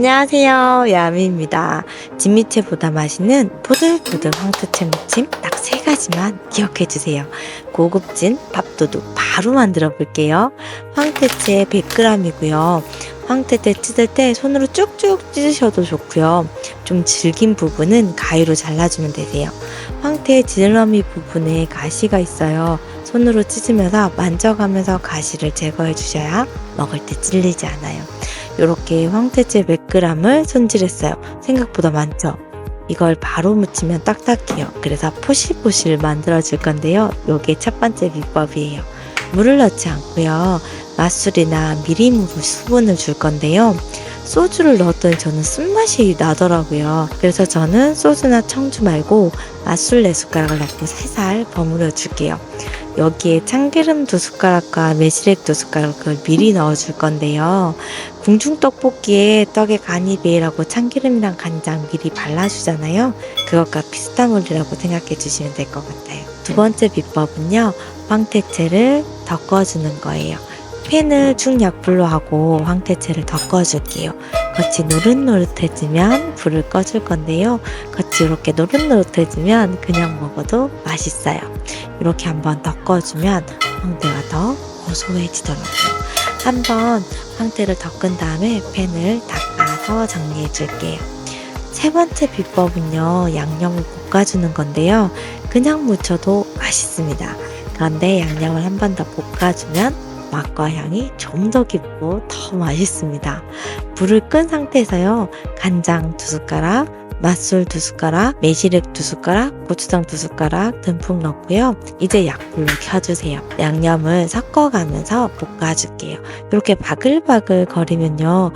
안녕하세요. 야미입니다. 진미채보다 맛있는 포들포들 황태채 무침 딱 세 가지만 기억해 주세요. 고급진 밥도둑 바로 만들어 볼게요. 황태채 100g이고요. 황태채 찢을 때 손으로 쭉쭉 찢으셔도 좋고요. 좀 질긴 부분은 가위로 잘라주면 되세요. 황태 지느러미 부분에 가시가 있어요. 손으로 찢으면서 만져가면서 가시를 제거해 주셔야 먹을 때 찔리지 않아요. 이렇게 황태채 100g을 손질했어요. 생각보다 많죠? 이걸 바로 무치면 딱딱해요. 그래서 포실포실 만들어줄 건데요. 요게 첫 번째 비법이에요. 물을 넣지 않고요. 맛술이나 미림으로 수분을 줄 건데요. 소주를 넣었더니 저는 쓴맛이 나더라고요. 그래서 저는 소주나 청주 말고 맛술 네 숟가락을 넣고 살살 버무려 줄게요. 여기에 참기름 두 숟가락과 매실액 두 숟가락을 미리 넣어 줄 건데요. 궁중 떡볶이에 떡에 간이 배이라고 참기름이랑 간장 미리 발라주잖아요. 그것과 비슷한 원리라고 생각해 주시면 될 것 같아요. 두 번째 비법은요. 황태채를 덮어주는 거예요. 팬을 중약불로 하고 황태채를 덮어줄게요. 겉이 노릇노릇해지면 불을 꺼줄 건데요. 겉이 이렇게 노릇노릇해지면 그냥 먹어도 맛있어요. 이렇게 한번 덮어주면 황태가 더 고소해지더라고요. 한번 황태를 덮은 다음에 팬을 닦아서 정리해 줄게요. 세 번째 비법은요, 양념을 볶아주는 건데요. 그냥 무쳐도 맛있습니다. 그런데 양념을 한 번 더 볶아주면 맛과 향이 좀 더 깊고 더 맛있습니다. 불을 끈 상태에서요, 간장 두 숟가락, 맛술 두 숟가락, 매실액 두 숟가락, 고추장 두 숟가락 듬뿍 넣고요. 이제 약불로 켜주세요. 양념을 섞어가면서 볶아줄게요. 이렇게 바글바글 거리면요.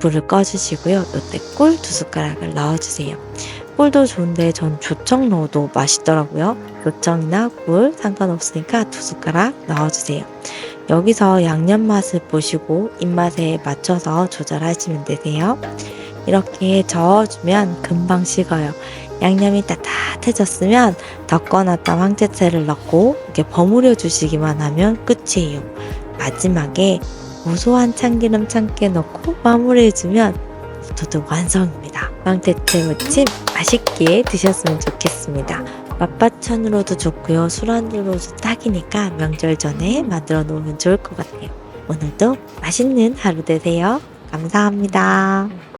불을 꺼주시고요. 이때 꿀 두 숟가락을 넣어주세요. 꿀도 좋은데 전 조청 넣어도 맛있더라고요. 조청이나 꿀 상관없으니까 두 숟가락 넣어주세요. 여기서 양념 맛을 보시고 입맛에 맞춰서 조절하시면 되세요. 이렇게 저어주면 금방 식어요. 양념이 따뜻해졌으면 덮어놨던 황태채를 넣고 이렇게 버무려 주시기만 하면 끝이에요. 마지막에 고소한 참기름 참깨 넣고 마무리해주면 도둑 완성입니다. 황태채 무침 맛있게 드셨으면 좋겠습니다. 맛바천으로도 좋고요. 술안주로도 딱이니까 명절 전에 만들어 놓으면 좋을 것 같아요. 오늘도 맛있는 하루 되세요. 감사합니다.